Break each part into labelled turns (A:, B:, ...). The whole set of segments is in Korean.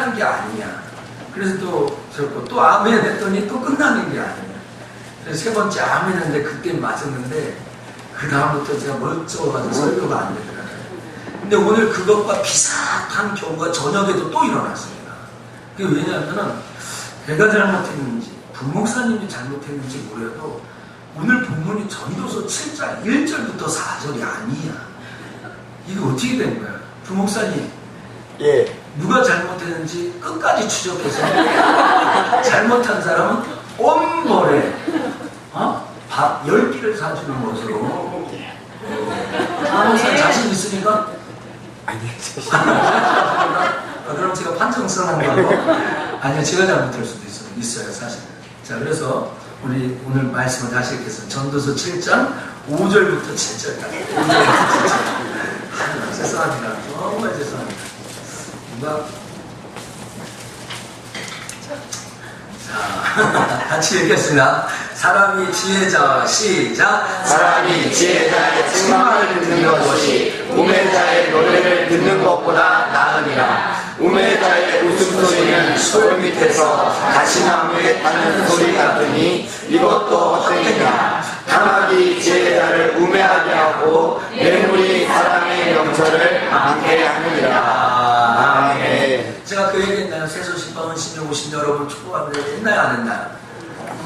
A: 끝나는 게 아니냐. 그래서 또 저거 또 아멘 했더니 또 끝나는 게 아니냐. 그래서 세 번째 아멘 했는데 그때 맞았는데 그 다음부터 제가 멀쩡해가지고 설교가 안 되더라고요. 근데 오늘 그것과 비슷한 경우가 저녁에도 또 일어났습니다. 그게 왜냐하면은 내가 잘못했는지 부목사님이 잘못했는지 몰라도 오늘 본문이 전도서 7장 1절부터 4절이 아니야. 이거 어떻게 된 거야? 부목사님
B: 예.
A: 누가 잘못했는지 끝까지 추적해서 잘못한 사람은 온벌에 어? 밥 10끼를 사주는 것으로. 부목사님 자신 있으니까.
B: 아니,
A: 아, 그럼 제가 판정성한 거고 아니요 제가 잘못할 수도 있어, 있어요 사실. 자 그래서 우리 오늘 말씀을 다시 읽겠습니다. 전도서 7장 5절부터 7절까지. 5절부터 7절. 아, 죄송합니다 정말 죄송합니다 누가 자 같이 읽겠습니다 사람이 지혜자 시작
B: 사람이 지혜자의 책망을 듣는 것이 우매자의 노래를 듣는 것보다 나으니라. 우매자의 웃음소리는 소울 밑에서 가시나무에 타는 소리 같으니 이것도 헛되니라. 탐악이 지혜자를 우매하게 하고 뇌물이 사람의 명철을 망게 하느니라.
A: 제가 그 얘기했나요? 세소식방은 신령 오신 여러분 축복합니다. 했나요? 안 했나요?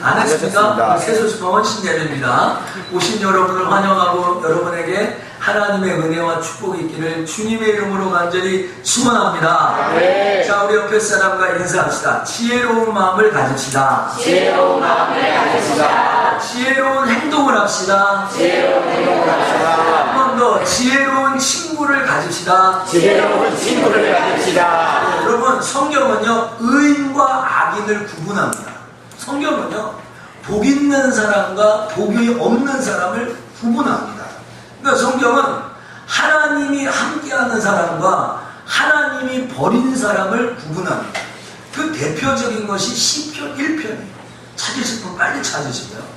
A: 안 했습니까?
B: 하셨습니다.
A: 세소식방은 신예배입니다. 오신 여러분을 환영하고 여러분에게 하나님의 은혜와 축복이 있기를 주님의 이름으로 간절히 축원합니다.
B: 네.
A: 자, 우리 옆에 사람과 인사합시다. 지혜로운 마음을 가집시다.
B: 지혜로운 마음을 가지시다.
A: 지혜로운 행동을 합시다.
B: 지혜로운 행동을 합시다.
A: 한번더 지혜로운 친구를 가집시다.
B: 지혜로운 친구를 가집시다.
A: 여러분 성경은요 의인과 악인을 구분합니다. 성경은요 복 있는 사람과 복이 없는 사람을 구분합니다. 그러니까 성경은 하나님이 함께하는 사람과 하나님이 버린 사람을 구분합니다. 그 대표적인 것이 시편 1편이에요. 찾으실 분 빨리 찾으시고요.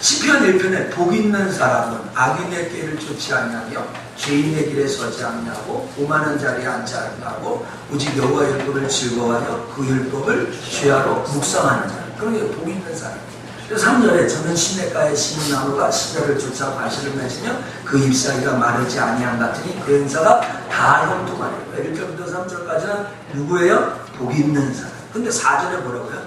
A: 시편 1편에 복 있는 사람은 악인의 길을 쫓지 않냐며 죄인의 길에 서지 않냐고 오만한 자리에 앉지 않냐고 오직 여호와 율법을 즐거워하여 그 율법을 죄하러 묵상하는 자. 그런 게 복 있는 사람. 그래서 3절에 저는 시냇가의 시문나무가 시절을 쫓아 과실을 맺으며 그 잎사귀가 마르지 아니한 같으니 그 행사가 다 형통하리라. 1절부터 3절까지는 누구예요? 복 있는 사람. 근데 4절에 뭐라고요?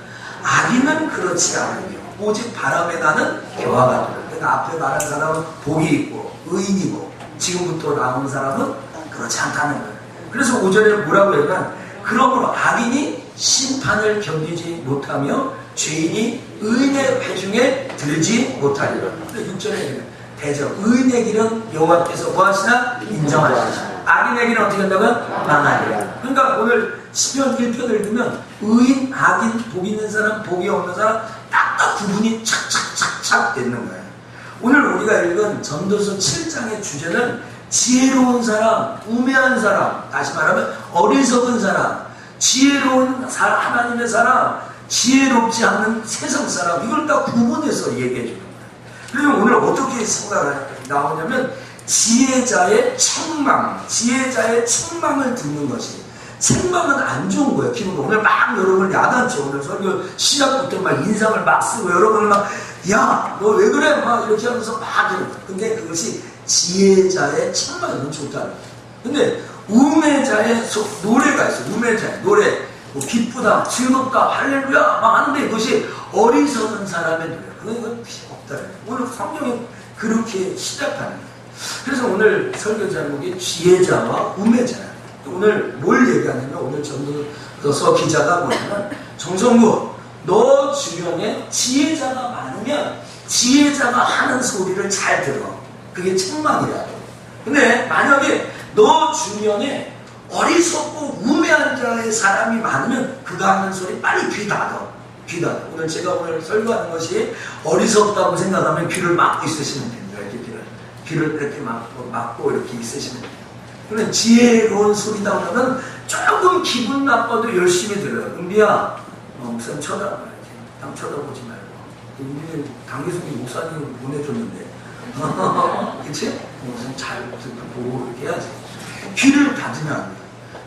A: 악인은 그렇지 않으며 오직 바람에 나는 개와 같으라. 그러니까 앞에 말한 사람은 복이 있고 의인이고 지금부터 나온 사람은 그렇지 않다는 거예요. 그래서 5절에 뭐라고 하면 그러므로 악인이 심판을 견디지 못하며 죄인이 의인의 회중에 들지 못하리라. 근데 6절에 대저 의인의 길은 여호와께서 뭐하시나 인정하시나 악인의 길은 어떻게 한다고요? 망하리라. 그러니까 오늘 시편 1편을 읽으면 의인, 악인, 복 있는 사람, 복이 없는 사람 구분이 착착착착 되는 거예요. 오늘 우리가 읽은 전도서 7장의 주제는 지혜로운 사람, 우매한 사람, 다시 말하면 어리석은 사람, 지혜로운 사람, 하나님의 사람, 지혜롭지 않은 세상 사람, 이걸 다 구분해서 얘기해 주는 거예요. 그러면 오늘 어떻게 생각을 나오냐면 지혜자의 책망, 지혜자의 책망을 듣는 것이 책망은 안 좋은 거예요. 기본으로 오늘 막 여러분을 야단쳐 오늘 설교 시작부터 막 인상을 막 쓰고 여러분을 막 야 너 왜 그래 막 이렇게 하면서 막 이러고 근데 그것이 지혜자의 책망은 좋다는 거예요. 근데 우매자의 소- 노래가 있어요. 우매자의 노래 뭐 기쁘다, 즐겁다, 할렐루야 막 하는데 이것이 어리석은 사람의 노래. 이건 필요 거예요. 오늘 성경이 그렇게 시작하는 거예요. 그래서 오늘 설교 제목이 지혜자와 우매자예요. 오늘 뭘 얘기하냐면 오늘 전도서 기자가 뭐냐면 정성구 너 주변에 지혜자가 많으면 지혜자가 하는 소리를 잘 들어. 그게 책망이라고. 근데 만약에 너 주변에 어리석고 우매한 자의 사람이 많으면 그가 하는 소리 빨리 귀 닫아. 귀 닫아. 오늘 제가 오늘 설교하는 것이 어리석다고 생각하면 귀를 막고 있으시면 됩니다. 이렇게 귀를. 귀를 이렇게 막고, 막고 이렇게 있으시면 돼요. 그러면 지혜로운 소리다 그러면 조금 기분 나빠도 열심히 들어요. 은비야, 어, 목사님 쳐다봐. 남 쳐다보지 말고. 은비 당기순이 목사님 보내줬는데. 그치? 목사님 잘 듣고 보고 이렇게 해야지. 귀를 닫으면.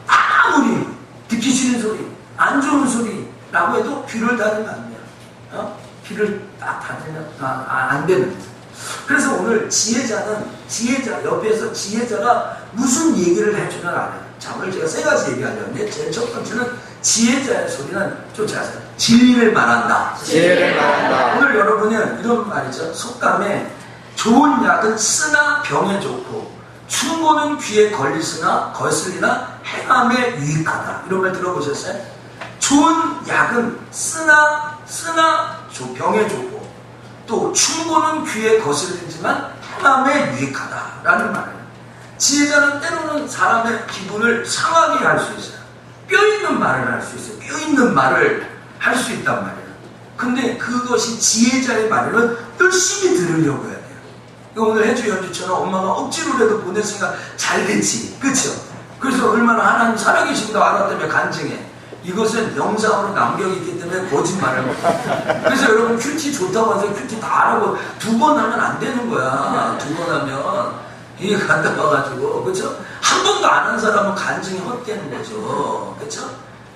A: 아무리 듣기 싫은 소리, 안 좋은 소리라고 해도 귀를 닫으면 안 돼요. 어? 귀를 딱 닫으면 아, 아, 안 되는 거죠. 그래서 오늘 지혜자는 지혜자 옆에서 지혜자가 무슨 얘기를 해주는 알아요. 자 오늘 제가 세 가지 얘기하려는데 제일 첫 번째는 지혜자의 소리는 쫓아서 진리를 말한다.
B: 지혜를 말한다.
A: 오늘 여러분이 이런 말이죠. 속담에 좋은 약은 쓰나 병에 좋고 충고는 귀에 걸리으나 거슬리나 행함에 유익하다. 이런 말 들어보셨어요? 좋은 약은 쓰나 쓰나 조- 병에 좋고 또 충고는 귀에 거슬리지만 행함에 유익하다라는 말이에요. 지혜자는 때로는 사람의 기분을 상하게 할 수 있어요. 뼈 있는 말을 할 수 있어요. 뼈 있는 말을 할 수 있단 말이에요. 근데 그것이 지혜자의 말을 열심히 들으려고 해야 돼요. 오늘 해주 연주처럼 엄마가 억지로라도 보냈으니까 잘 됐지. 그쵸? 그래서 얼마나 하나님 살아계신다 알았다며 간증해. 이것은 영상으로 남겨있기 때문에 거짓말을 못 해. 그래서 여러분 큐티 좋다고 해서 큐티 다 하라고 두 번 하면 안 되는 거야. 두 번 하면. 이게 갔다 와가지고, 그쵸? 한 번도 안 한 사람은 간증이 헛되는 거죠. 그쵸?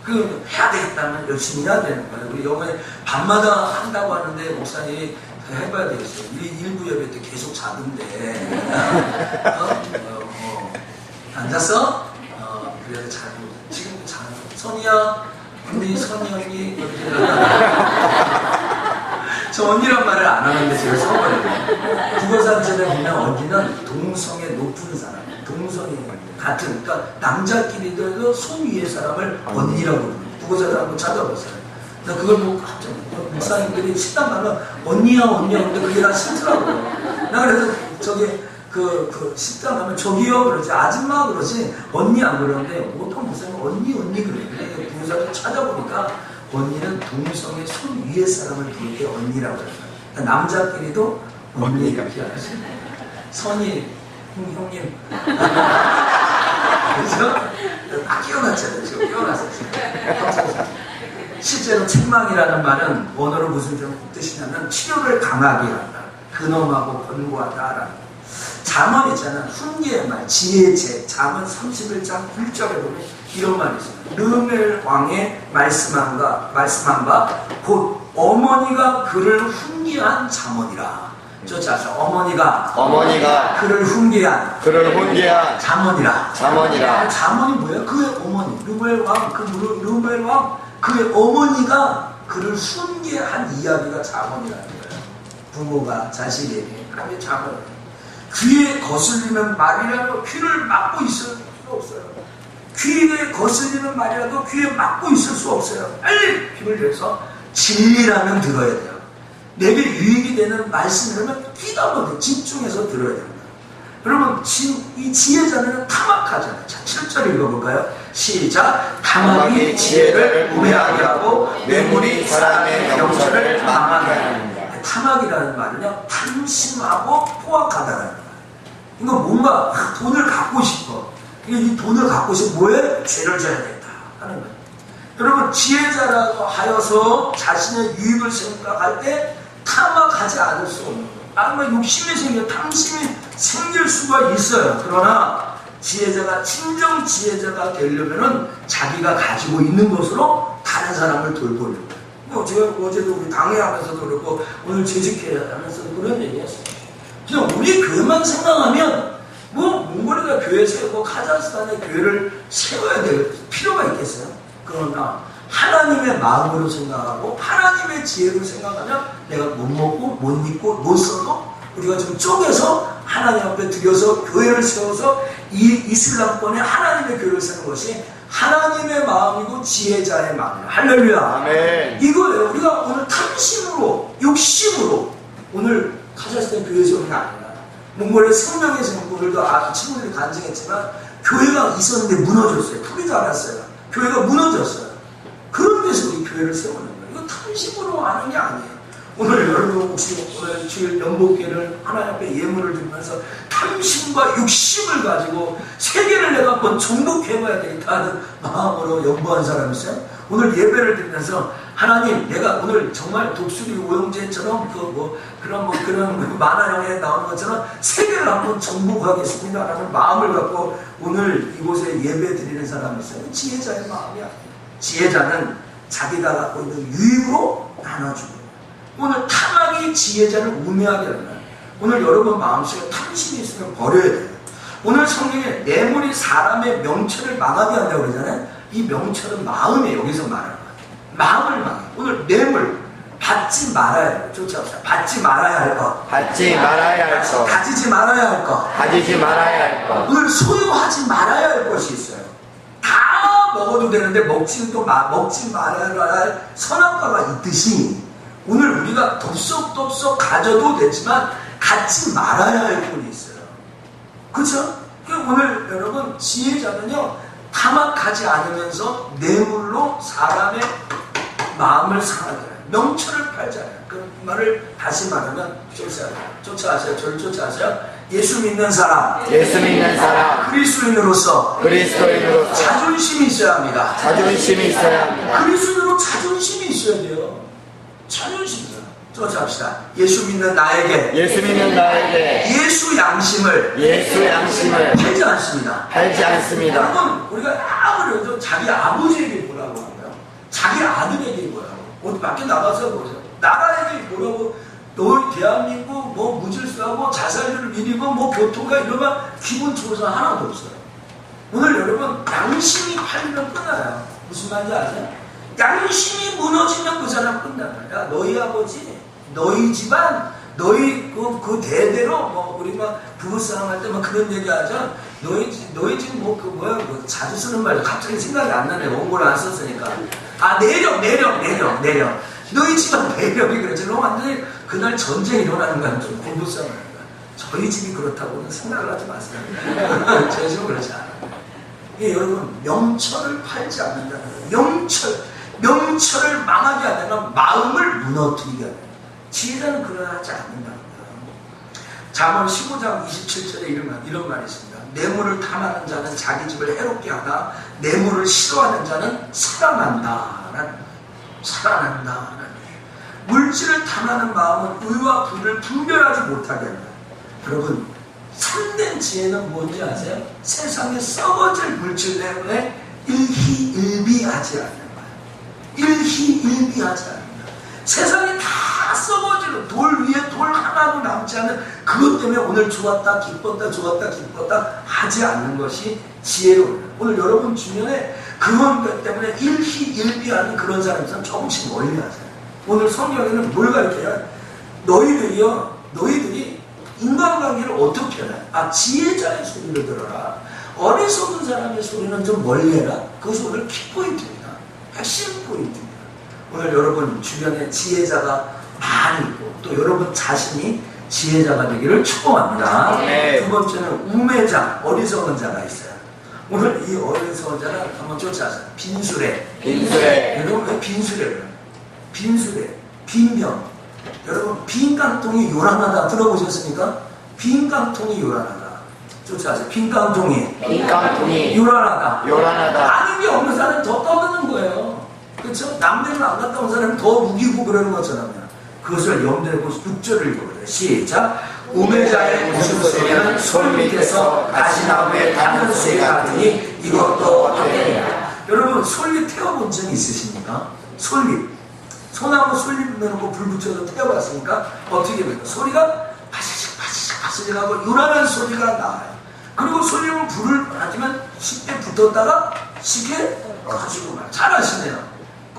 A: 그, 해야 되겠다면 열심히 해야 되는 거예요. 우리 영어에 밤마다 한다고 하는데, 목사님이 해봐야 되겠어요. 일, 일부 예배 때 계속 자던데. 어? 어, 어. 앉았어? 어, 그래도 자고. 선이야? 우리 선이 언니. 저 언니란 말을 안 하는데 제가 써버려요. 국어사전에 보면 언니는 동성의 높은 사람, 동성의 같은, 그러니까 남자끼리도 손 위의 사람을 언니라고 부르는 국어사전 한번 찾아보세요. 나 그걸 깜짝 놀랐어. 목사님들이 식당 가면 언니야 언니야 근데 그게 나 싫더라고요. 나 그래서 저기 그, 그 식당 가면 저기요 그러지 아줌마 그러지 언니 안 그러는데 어떤 목사님 언니 언니 그러는데 국어사전 찾아보니까 언니는 동성의 손 위의 사람을 부를 때 언니라고 해요. 그러니까 남자끼리도 언니가 필요하지. 선이 형, 형님. 그죠? 딱 끼워놨잖아요. 지금. 지금. 실제로 책망이라는 말은 원어로 무슨 좀 뜻이냐면 치료를 강하게 한다. 근엄하고 권고하다라는 거. 잠언 있잖아. 훈계의 말, 지혜의 책. 잠언 31장 1절에 보면 이런 말이 있어요. 르멜 왕의 말씀한 말씀한 바, 곧 어머니가 그를 훈계한. 저 자서 어머니가
B: 어머니가
A: 그를 훈계한
B: 그를 훈계한
A: 잠언이라.
B: 잠언이라.
A: 잠언이 뭐야? 그의 어머니. 르멜 왕, 그 르- 르멜 왕, 그의 어머니가 그를 훈계한 이야기가 잠언이라는 거예요. 부모가 자식에게 하는 잠언. 귀에 거슬리는 말이라도 귀를 막고 있을 수 없어요. 귀에 거슬리는 말이라도 귀에 막고 있을 수 없어요. 빨리 귀를 열어서 진리라면 들어야 돼요. 내게 유익이 되는 말씀이라면 끼다 보게 집중해서 들어야 됩니다. 여러분, 지, 이 지혜자는 탐악하잖아요. 자, 7절 읽어볼까요? 시작. 탐악이 지혜를 우매하게 하고 뇌물이 사람의 명철을 망하게 합니다. 탐악이라는 말은요, 탐심하고 포악하다라는 거예요. 이거 뭔가 아, 돈을 갖고 싶어. 이 돈을 갖고 싶어 뭐해? 죄를 져야겠다 하는 거예요. 여러분 지혜자라고 하여서 자신의 유익을 생각할 때 탐악하지 않을 수 없는 거예요. 아마 욕심이 생겨 탐심이 생길 수가 있어요. 그러나 지혜자가 진정 지혜자가 되려면은 자기가 가지고 있는 것으로 다른 사람을 돌보려고 해요. 뭐 제가 어제도 우리 당회하면서도 그렇고 오늘 재직회 하면서도 그런 얘기했어요. 그냥 우리 교회만 생각하면 뭐 몽골이가 교회 세우고 카자흐스탄의 교회를 세워야 될 필요가 있겠어요? 그러나 하나님의 마음으로 생각하고 하나님의 지혜로 생각하면 내가 못 먹고 못 입고 못 써도 우리가 좀 쪼개서 하나님 앞에 들여서 교회를 세워서 이 이슬람권에 하나님의 교회를 세우는 것이 하나님의 마음이고 지혜자의 마음이에요. 할렐루야.
B: 아멘.
A: 이거예요. 우리가 오늘 탐심으로, 욕심으로 오늘 카자흐스탄 교회 세우는 게 아니라 몽골의 생명의 정부들도 아, 친구들이 간증했지만 교회가 있었는데 무너졌어요. 풀리도 않았어요. 교회가 무너졌어요. 그런 데서 우리 교회를 세우는 거예요. 이거 탐심으로 하는 게 아니에요. 오늘 여러분 혹시 오늘 주일 연복계를 하나님 앞에 예물을 드리면서 탐심과 욕심을 가지고 세계를 내가 한번 정복해봐야 되겠다 하는 마음으로 연보한 사람 있어요? 오늘 예배를 드리면서 하나님 내가 오늘 정말 독수리 오영재처럼 그 뭐 그런 뭐 그런 만화영화에 나오는 것처럼 세계를 한번 정복하겠습니다 라는 마음을 갖고 오늘 이곳에 예배 드리는 사람이 있어요. 지혜자의 마음이야. 지혜자는 자기가 갖고 있는 유익으로 나눠주고 오늘 탐악이 지혜자를 우매하게 하는 오늘 여러분 마음속에 탐심이 있으면 버려야 돼요. 오늘 성경에 뇌물이 사람의 명철을 망하게 한다고 그러잖아요. 이 명철은 마음에 여기서 거예요. 마음을 망해. 오늘 뇌물 받지 말아야 해요. 쫓아옵시다. 받지 말아야 할 것.
B: 받지 말아야 할 것,
A: 가지지 말아야 할 것.
B: 가지지 말아야 할 것,
A: 오늘 소유하지 말아야 할 것이 있어요. 다 먹어도 되는데 먹지 또 마, 먹지 말아야 할 선악과가 있듯이 오늘 우리가 덥석덥석 가져도 되지만 갖지 말아야 할 분이 있어요. 그렇죠? 오늘 여러분 지혜자는요 탐악하지 않으면서 뇌물로 사람의 마음을 해요. 명철을 팔잖아요. 그 말을 다시 말하면 쫓아요. 쫓아하세요. 저를 쫓아하세요. 예수 믿는 사람,
B: 예수 믿는 사람,
A: 그리스도인으로서
B: 그리스도인으로서
A: 자존심이 있어야 합니다.
B: 자존심이 있어야 합니다.
A: 그리스도인으로 자존심이 있어야 돼요. 자존심이요. 쫓아합시다. 예수 믿는 나에게
B: 예수 믿는 나에게
A: 예수 양심을
B: 예수 양심을
A: 팔지 않습니다.
B: 팔지 않습니다.
A: 여러분 우리가 아무리 도 자기 아버지에게 뭐라고 하고요. 자기 아들에게. 어디 밖에 나가서 보세요. 나라에게 뭐라고. 너 대한민국 뭐 무질서하고 자살률을 미리고 뭐 교통과 이러면 기분 조사 하나도 없어요. 오늘 여러분 양심이 팔리면 끝나요. 무슨 말인지 아세요? 양심이 무너지면 그 사람 끝나요. 야 너희 아버지, 너희 집안, 너희 그, 그 대대로 뭐 우리 막 부부싸움 할 때 막 그런 얘기하죠. 너희 집뭐그 뭐야 뭐 자주 쓰는 말 갑자기 생각이 안 나네. 원고를 안 썼으니까. 아 내력, 내력, 내력, 내력. 너희 집안 내력이 그렇지. 너 완전히 그날 전쟁이 일어나는 거야. 좀 부부싸움 하는 거야. 저희 집이 그렇다고는 생각을 하지 마세요. 저희 집은 그렇지 않아요. 예, 여러분 명철을 팔지 않는다는 거예요. 명철, 명철을 망하게 하다가 마음을 무너뜨리게 하는. 지혜자는 그러하지 않는다는 거예요. 잠언 15장 27절에 이런, 말- 이런 말이 있습니다. 뇌물을 탐하는 자는 자기 집을 해롭게 하다 뇌물을 싫어하는 자는 살아난다라는 거예요. 물질을 탐하는 마음은 의와 불을 분별하지 못하게 한다. 여러분 참된 지혜는 뭔지 아세요? 세상에 썩어질 물질 때문에 일희일비하지 않는 거예요. 일희일비하지 않는 거예요. 세상이 다 썩어지는 돌 위에 돌 하나도 남지 않는 그것 때문에 오늘 좋았다 기뻤다 좋았다 기뻤다 하지 않는 것이 지혜로워요. 오늘 여러분 주변에 그것 때문에 일희일비하는 그런 사람 있으면 조금씩 멀리 하세요. 오늘 성경에는 뭘 가르쳐요? 너희들이요, 너희들이 인간관계를 어떻게 해라? 아, 지혜자의 소리를 들어라. 어리석은 사람의 소리는 좀 멀리 해라. 그것이 오늘 키포인트입니다. 핵심 포인트입니다. 오늘 여러분 주변에 지혜자가 많이 있고 또 여러분 자신이 지혜자가 되기를 축복합니다.
B: 네.
A: 두 번째는 우매자, 어리석은 자가 있어요. 오늘 이 어리석은 자는 한번 쫓아서 빈수레.
B: 빈수레.
A: 여러분 왜 빈수레를? 빈수레, 빈병. 여러분 빈 깡통이 요란하다 들어보셨습니까? 빈 깡통이 요란하다. 쫓아가세요. 빈 깡통이
B: 빈 깡통이
A: 요란하다.
B: 요란하다.
A: 아는 게 없는 사람은 더 떠드는 거예요. 그렇죠? 남대문 안 갔다 온 사람은 더 우기고 그러는 것처럼요. 그것을 염두에 두고 6절을 읽어보세요. 시작. 우매자의 웃음소리는 솔 밑에서 가시나무에 닿는 소리 같으니 이것도 어떻느냐. 여러분 솔잎 태워본 적 있으십니까? 솔잎. 소나무 솔잎 내놓고 불 붙여서 태워봤으니까 어떻게 됩니까? 소리가 파시식 파시식 파시식 하고 요란한 소리가 나와요. 그리고 솔잎은 불을 하지만 쉽게 붙었다가 쉽게 가지고 말 잘하시네요.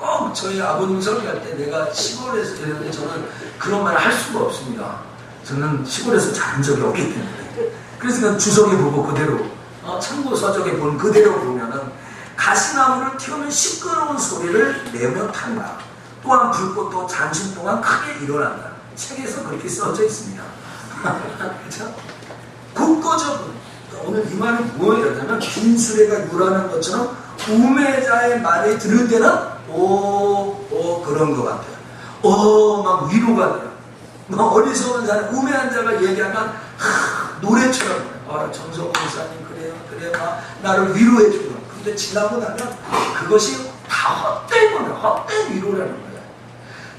A: 꼭 저희 아버님 설교 할 때 내가 시골에서 되는데 저는 그런 말을 할 수가 없습니다. 저는 시골에서 자란 적이 없기 때문에. 그래서 주석에 보고 그대로, 어, 참고 서적에 본 그대로 보면은 가시나무를 튀우는 시끄러운 소리를 내며 탄다. 또한 불꽃도 잠시 동안 크게 일어난다. 책에서 그렇게 써져 있습니다. 그렇죠? 국고적 오늘 이 말은 뭐냐면 빈수레가 유라는 것처럼 우매자의 말을 들을 때는 오, 오 그런 것 같아요. 오, 막 위로가 돼요. 막 어리석은 사람, 우매한 자가 얘기하면 하, 노래처럼 아, 정성 목사님 그래요, 그래 막 나를 위로해 주고. 근데 지나고 나면 그것이 다 헛된 거예요. 헛된 위로라는 거예요.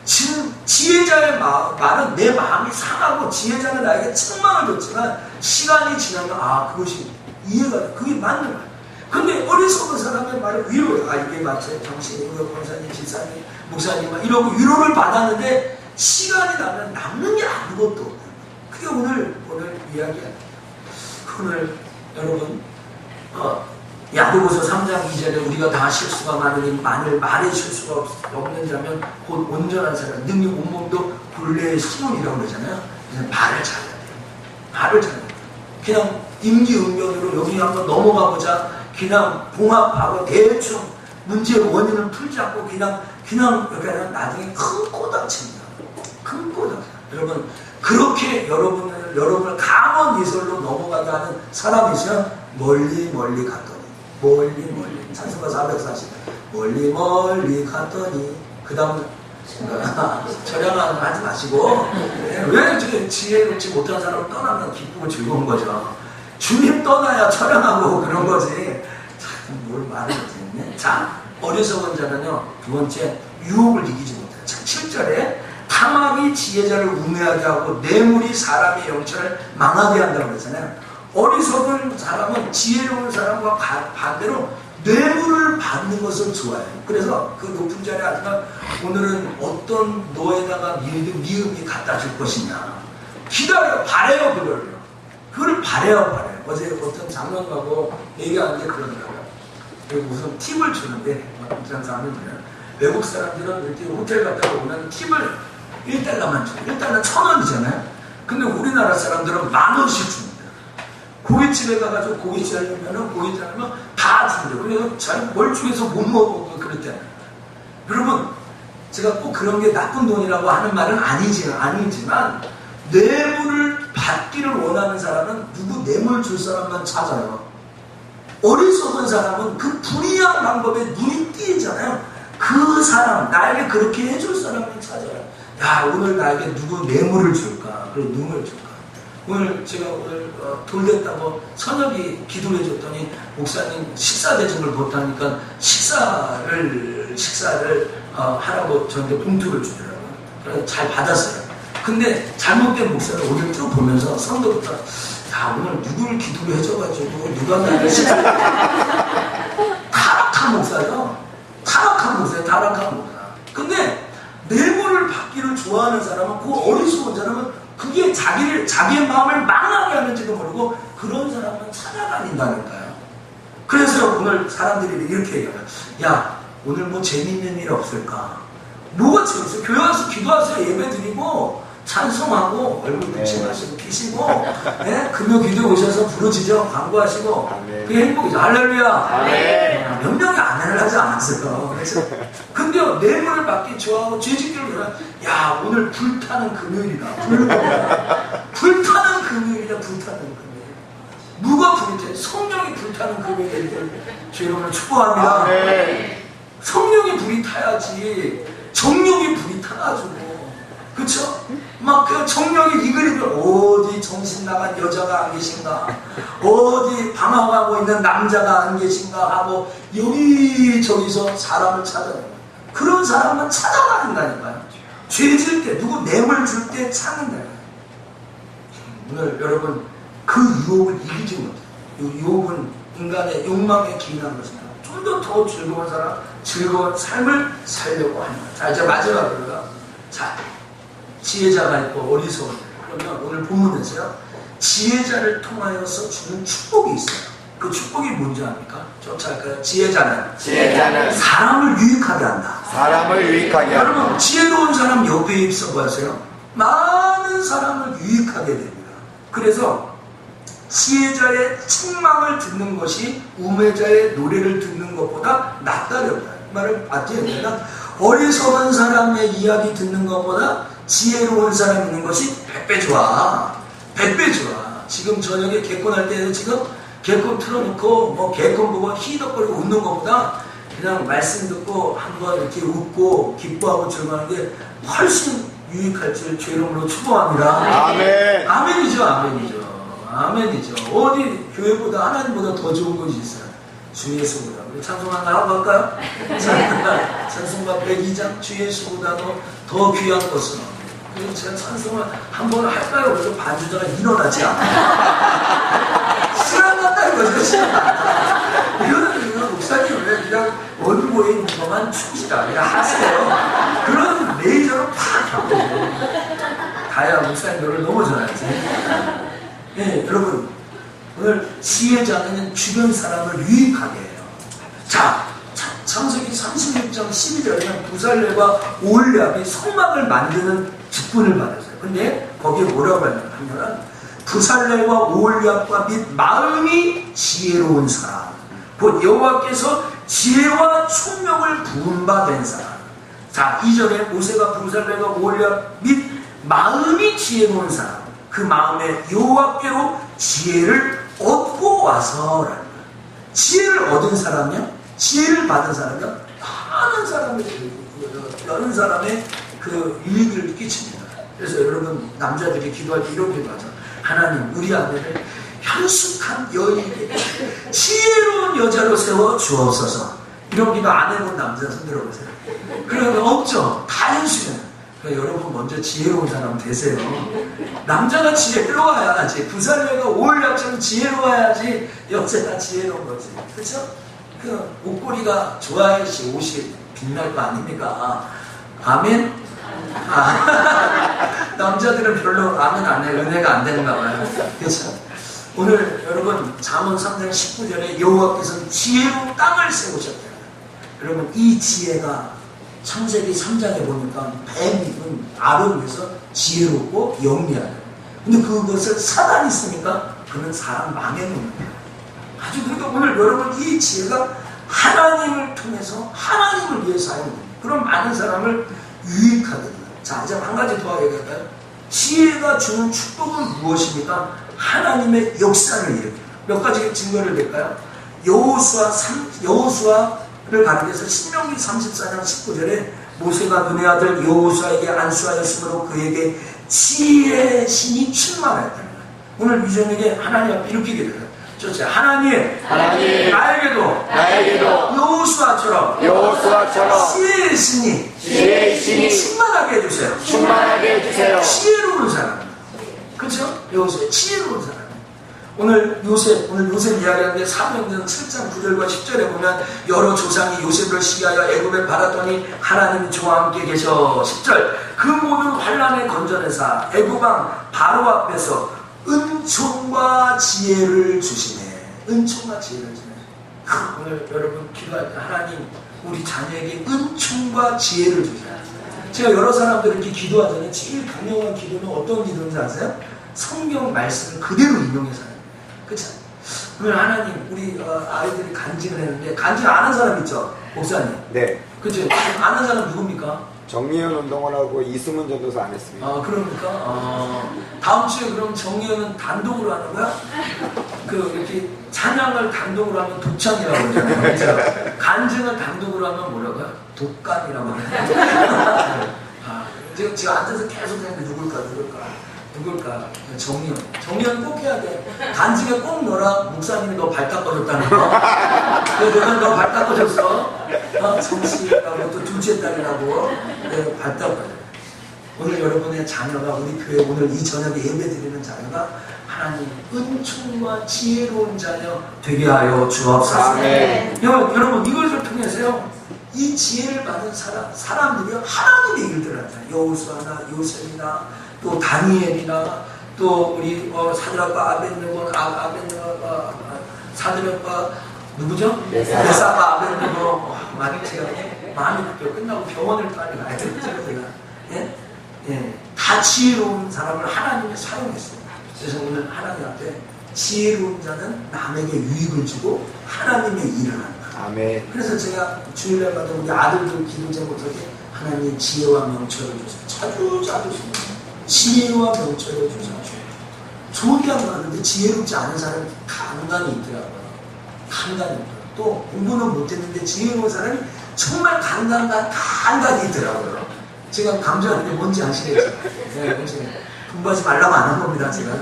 A: 지, 지혜자의 마, 말은 내 마음이 상하고 지혜자는 나에게 책망을 줬지만 시간이 지나면 아 그것이 이해가 돼. 그게 맞는 거야. 근데 어리석은 사람의 말을 위로해. 아, 이게 맞죠. 정신이고요. 권사님, 지사님, 목사님, 막 이러고 위로를 받았는데 시간이 나면 남는 게 아무것도 없는 그게 오늘, 오늘 이야기야. 오늘 여러분, 어, 야고보서 3장 2절에 우리가 다 실수가 많으니 만일 말의 실수가 없- 없는 자면 곧 온전한 사람, 능히 온몸도 굴레의 심음이라고 그러잖아요. 그래서 말을 잘해야 돼요. 말을 잘해야 돼요. 그냥 임기응변으로 여기 한번 넘어가 보자. 그냥 봉합하고 대충 문제의 원인을 풀지 않고 그냥 그냥 하면 나중에 큰 꼬닥칩니다. 큰 꼬닥. 여러분 그렇게 여러분을 여러분을 강원 예설로 넘어가게 하는 사람이 있으면 멀리 멀리 갔더니 멀리 멀리 찬송가 440 멀리 멀리 갔더니 그 다음 저량은 하지 마시고 네, 왜 지금 지혜롭지 못한 사람을 떠나면 기쁘고 즐거운 거죠. 주님 떠나야 처량하고 그런 거지. 참, 뭘 말을 못했네. 자, 어리석은 자는요, 두 번째, 유혹을 이기지 못해요. 자, 7절에 탐악이 지혜자를 우매하게 하고 뇌물이 사람의 영체를 망하게 한다고 그랬잖아요. 어리석은 사람은 지혜로운 사람과 바- 반대로 뇌물을 받는 것을 좋아해요. 그래서 그 높은 자리에 앉으면 오늘은 어떤 너에다가 미음, 미음이 갖다 줄 것이냐. 기다려, 바래요, 그걸요. 그걸 바래요, 바래요. 어제 어떤 장로님하고 얘기하는데 그러더라고요. 그리고 무슨 팁을 주는데, 어떤 사람이 뭐냐. 외국 사람들은 이렇게 호텔 갔다가 오면 팁을 1달러만 줘요. 1달러 천 원이잖아요. 근데 우리나라 사람들은 만 원씩 줍니다. 고깃집에 가가지고 고깃집 하려면은 고깃집 하면 다 준대요. 그래서 잘 멀쩡해서 못 먹고 그랬잖아요. 여러분, 제가 꼭 그런 게 나쁜 돈이라고 하는 말은 아니지, 아니지만, 뇌물을 받기를 원하는 사람은 누구 뇌물 줄 사람만 찾아요. 어리석은 사람은 그 불이한 방법에 눈이 띄잖아요. 그 사람, 나에게 그렇게 해줄 사람을 찾아요. 야, 오늘 나에게 누구 뇌물을 줄까? 그리고 눈을 줄까? 오늘 제가 오늘 어, 돌됐다고 선혁이 기도해 줬더니 목사님 식사 대접을 못하니까 식사를 식사를 어, 하라고 저한테 봉투를 주더라고요. 그래서 잘 받았어요. 근데 잘못된 목사를 오늘 쭉 보면서 성도부터 야 오늘 누구를 기도를 해줘가지고 누가 나를 식사 타락한 목사죠. 타락한 목사예요. 타락한 목사. 근데 뇌물을 받기를 좋아하는 사람은 그 어리석은 사람은 그게 자기를 자기의 마음을 망하게 하는지도 모르고 그런 사람은 찾아다닌다니까요. 그래서 오늘 사람들이 이렇게 얘기해요. 야 오늘 뭐 재밌는 일 없을까? 뭐가 재밌어? 교회 와서 기도하세요. 예배 드리고 찬송하고 얼굴 붙임하시고 계시고 네? 금요 기도 오셔서 부르짖어 광고하시고. 그게 행복이죠. 할렐루야. 몇 명이 아멘을 하지 않았어요. 그래서 근데 뇌물을 받기 좋아하고 죄짓기를 그래. 야 오늘 불타는 금요일이다. 불, 불타는 금요일이다. 불타는 금요일. 누가 불이 성령이 불타는 금요일인데 저 여러분을 축복합니다.
B: 아멘.
A: 성령이 불이 타야지 정령이 불이 타가지고 그쵸? 막그 정령이 이글이글 어디 정신 나간 여자가 안 계신가? 어디 방황하고 있는 남자가 안 계신가 하고 여기저기서 사람을 찾아내요 그런 사람만 찾아다닌다니까요. 죄질 때 누구 뇌물 줄 때 찾는다. 오늘 여러분 그 유혹을 이기지 못해요 이 유혹은 인간의 욕망에 기인한 것입니다. 좀 더 더 즐거운 사람 즐거운 삶을 살려고 합니다. 자 이제 마지막으로요. 자 지혜자가 있고 어리석은 그러면 오늘 본문에서요 지혜자를 통하여서 주는 축복이 있어요 그 축복이 뭔지 압니까? 쫓아갈까요? 지혜자는
B: 지혜자는
A: 사람을 유익하게 한다
B: 사람을 유익하게 하고
A: 여러분 지혜로운 사람 옆에 있어 보세요. 많은 사람을 유익하게 됩니다. 그래서 지혜자의 책망을 듣는 것이 우매자의 노래를 듣는 것보다 낫다는 말을 맞지 않나? 어리석은 사람의 이야기 듣는 것보다 지혜로운 사람 있는 것이 백배 좋아. 백배 좋아. 지금 저녁에 개콘할 때는 지금 개콘 틀어놓고 뭐 개콘 보고 희덕거리고 웃는 것보다 그냥 말씀 듣고 한번 이렇게 웃고 기뻐하고 즐거워하는 게 훨씬 유익할 줄 죄름으로 축복합니다.
B: 아멘.
A: 아멘이죠, 아멘이죠. 아멘이죠. 어디 교회보다 하나님보다 더 좋은 것이 있어요. 주 예수보다. 우리 찬송 하나 하고 갈까요? 찬송가, 찬송가 102장 주 예수보다도 더 귀한 것은 그래서 제가 찬송을 한 번 할까요? 그래서 반주자가 일어나지 않아요. 같다 이거죠, 같다. 이거는 목사님 왜 그냥 있는 것만 충실하게 그냥 하세요. 그런 레이저로 팍 하고 다야 목사님 너를 넘어져야지. 예, 여러분 오늘 지혜자는 주변 사람을 유익하게 해요. 자, 차- 창세기 36장 12절에는 부살레와 올리압이 성막을 만드는 직분을 받았어요. 근데 거기에 뭐라고 하냐면 부살레와 올리압과 및 마음이 지혜로운 사람 곧 여호와께서 지혜와 총명을 부은 바된 사람 자, 이전에 모세가 부살레가 올리압 및 마음이 지혜로운 사람 그 마음에 여호와께로 지혜를 얻고 거예요. 지혜를 얻은 사람이요? 지혜를 받은 사람이요? 많은 사람의 그, 많은 사람의 그 유익을 끼칩니다. 그래서 여러분 남자들이 기도할 때 이런 기도하죠. 하나님 우리 아내를 현숙한 여인에게 지혜로운 여자로 세워 주옵소서. 이런 기도 안 해본 남자 손 들어보세요. 그러면 없죠. 다 현숙해. 그러니까 여러분 먼저 지혜로운 사람 되세요. 남자가 지혜로워야지. 부살레가 올약처럼 지혜로워야지 여자가 지혜로운 거지. 그렇죠? 그 목걸이가 좋아야지 옷이 빛날 거 아닙니까? 아멘? 아, 남자들은 별로 아멘 안 해. 은혜가 안 되는가 봐요. 그렇죠? 오늘 여러분 잠언 3장 19절에 여호와께서는 지혜로 땅을 세우셨대요. 여러분 이 지혜가 창세기 3장에 보니까 뱀은 아론에서 지혜롭고 영리하다. 근데 그것을 사단이 쓰니까 그는 사람 망해놓는 거예요. 아주 그러니까 오늘 여러분 이 지혜가 하나님을 통해서 하나님을 위해 사용됩니다. 그럼 많은 사람을 됩니다. 자 이제 한 가지 더 얘기할까요? 지혜가 주는 축복은 무엇입니까? 하나님의 역사를 일으켜요. 몇 가지 증거를 낼까요? 여호수아 3 여호수아를 가리켜서 신명기 34장 19절에 모세가 눈의 아들 여호수아에게 안수하였으므로 그에게 지혜의 신이 충만하였다는 거예요. 오늘 유정에게 하나님 앞에 일으키게 돼요. 좋죠. 하나님,
B: 하나님,
A: 나에게도
B: 나에게도
A: 여호수아처럼
B: 여호수아처럼
A: 지혜의 신이
B: 지혜의 신이
A: 충만하게 해주세요.
B: 충만하게 해주세요.
A: 지혜로운 사람. 그렇죠? 요셉 지혜로운 사람. 오늘 요셉 오늘 요셉 이야기하는데 사도행전 7장 9절과 10절에 보면 여러 조상이 요셉을 시기하여 애굽에 받았더니 하나님이 저와 함께 계셔 10절 그 모든 환란에 건져내사 애굽왕 바로 앞에서 은총과 지혜를 주시네 은총과 지혜를 주시네 오늘 여러분 기도할 때 하나님 우리 자녀에게 은총과 지혜를 주시네 제가 여러 사람들 이렇게 기도하잖아요. 제일 강력한 기도는 어떤 기도인지 아세요? 성경 말씀을 그대로 인용해서 하는 거예요. 그쵸? 오늘 하나님, 우리 어, 아이들이 간증을 했는데, 간증 아는 사람 있죠? 목사님.
B: 네.
A: 그쵸? 아는 사람 누굽니까?
B: 정리현 운동원하고 이승훈 전도사 안 했습니다.
A: 아, 그러니까, 어, 다음 주에 그럼 정리현은 단독으로 하는 거야? 그, 이렇게 찬양을 단독으로 하면 독창이라고 그러잖아요. 간증을 단독으로 하면 뭐라고요? 독감이라고 하잖아요. 아, 지금, 지금 앉아서 계속 생각해 누굴까, 누굴까, 누굴까. 정리현. 정리현 꼭 해야 돼. 간증에 꼭 넣어라. 목사님이 너 발 닦아줬다는 거. 그래서 너는 너발 닦아줬어. 어, 정씨라고 또 둘째 딸이라고. 네, 발 닦아줘. 오늘 여러분의 자녀가 우리 교회 오늘 이 저녁에 예배 드리는 자녀가 하나님 은총과 지혜로운 자녀 되게 하여 주옵소서.
B: 아멘.
A: 여러분, 여러분 이것을 통해서요 이 지혜를 받은 사람 사람들이 하나님의 일들을 하잖아요. 여호수아나 요셉이나 또 다니엘이나 또 우리 어, 사드락과 아벤느고 아, 아벤느고 아, 사드락과 누구죠?
B: 메사바.
A: 메사바 아벤느고 어, 많이 제가 마음이 급해요. 끝나고 병원을 빨리 가야 되죠 제가. 예? 예, 다 지혜로운 사람을 하나님이 사용했습니다. 그래서 오늘 하나님 앞에 지혜로운 자는 남에게 유익을 주고 하나님의 일을 한다.
B: 아멘.
A: 그래서 제가 주일날마다 우리 아들들 기도 제목하게 하나님 지혜와 명철을 주세요. 자주 자주 지혜와 명철을. 좋은 게 많은데 지혜롭지 않은 사람이 간간히 있더라고요. 간간히 있더라고요. 또 공부는 못했는데 지혜로운 사람이 정말 간간간 간간히 있더라고요. 제가 감정하는 게 뭔지 아시겠죠? 네, 그래서 공부하지 말라고 안 한 겁니다, 제가.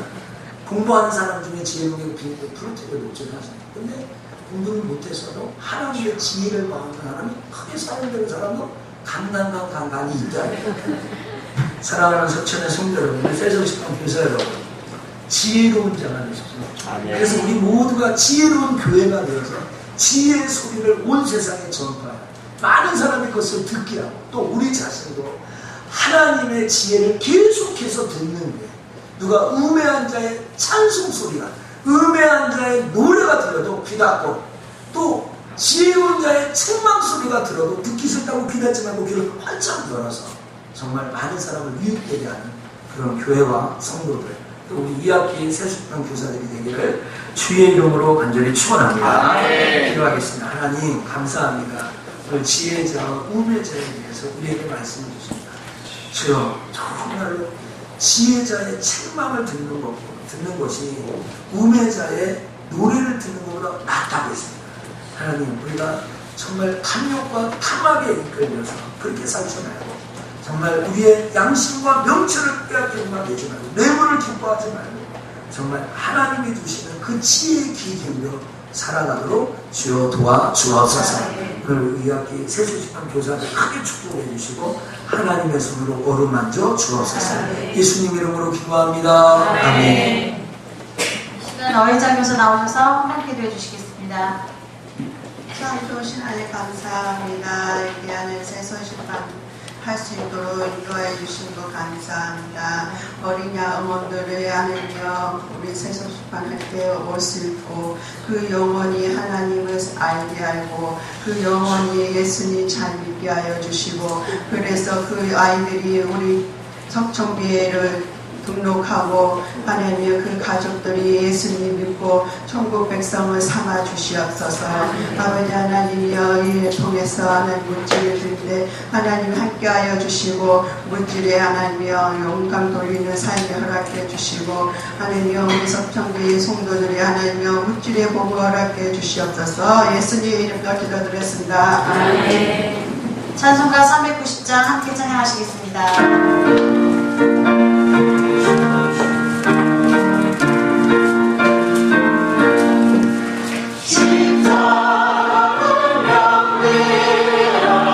A: 공부하는 사람 중에 지혜로운 게 프로테를 못주는 하잖아요. 근데 공부를 못해서도 하나님의 지혜를 받는 사람이 크게 사용되는 사람도 간간간 간간히 있다. 사랑하는 서천의 성도 여러분, 세종식당 교사 여러분, 지혜로운 자가 되십시오.
B: 아멘.
A: 그래서 우리 모두가 지혜로운 교회가 되어서 지혜의 소리를 온 세상에 전파해 많은 사람이 그것을 듣게 하고 또 우리 자신도 하나님의 지혜를 계속해서 듣는 게 누가 음해한 자의 찬송 소리가 음해한 자의 노래가 들려도 귀 닫고 또 지혜로운 자의 책망 소리가 들어도 듣기 싫다고 귀 닫지 말고 귀를 활짝 열어서 정말 많은 사람을 유익되게 하는 그런 교회와 성도들 또 우리 2학기 세수평 교사들이 되기를 주의 이름으로 간절히 축원합니다.
B: 아멘.
A: 기도하겠습니다. 하나님 감사합니다. 오늘 지혜자와 우매자에 대해서 우리에게 말씀해 주십니다. 주여 정말로 지혜자의 책망을 듣는 것 듣는 것이 우매자의 노래를 듣는 것보다 낫다고 했습니다. 하나님 우리가 정말 탐욕과 탐악에 이끌려서 그렇게 살지 말고 정말 우리의 양심과 명철을 빼앗기만 되지 말고 뇌물을 기뻐하지 말고 정말 하나님이 주시는 그 지혜의 귀 기울여 살아가도록 주여 도와 주옵소서 오늘 이 학기 세수집한 교사들 크게 축복해 주시고 하나님의 손으로 어루만져 주옵소서 예수님 이름으로 기도합니다 아멘.
C: 시간 어린자 교사 나오셔서 함께 기도해 주시겠습니다.
D: 참 좋으신 하나님 감사합니다. 이렇게 하는 새소식반 할 수 있도록 인도해 주신 것 감사합니다. 어린 양원들을 하늘며 우리 새소식반 할때 올 수 있고 그 영혼이 하나님을 알게 알고 그 영혼이 예수님 잘 믿게 하여 주시고 그래서 그 아이들이 우리 석청비회를 등록하고 하나님 그 가족들이 예수님 믿고 천국 백성을 삼아 주시옵소서. 아버지 하나님이여 이를 통해서 하나님 물질을 줄때 하나님 함께하여 주시고 물질에 하나님이여 용감 돌리는 삶을 허락해 주시고 하나님이여 우리 석청교의 성도들이 하나님이여 물질의 복을 허락해 주시옵소서. 예수님 이름으로 기도드렸습니다.
C: 찬송가 390장 함께 찬양하시겠습니다.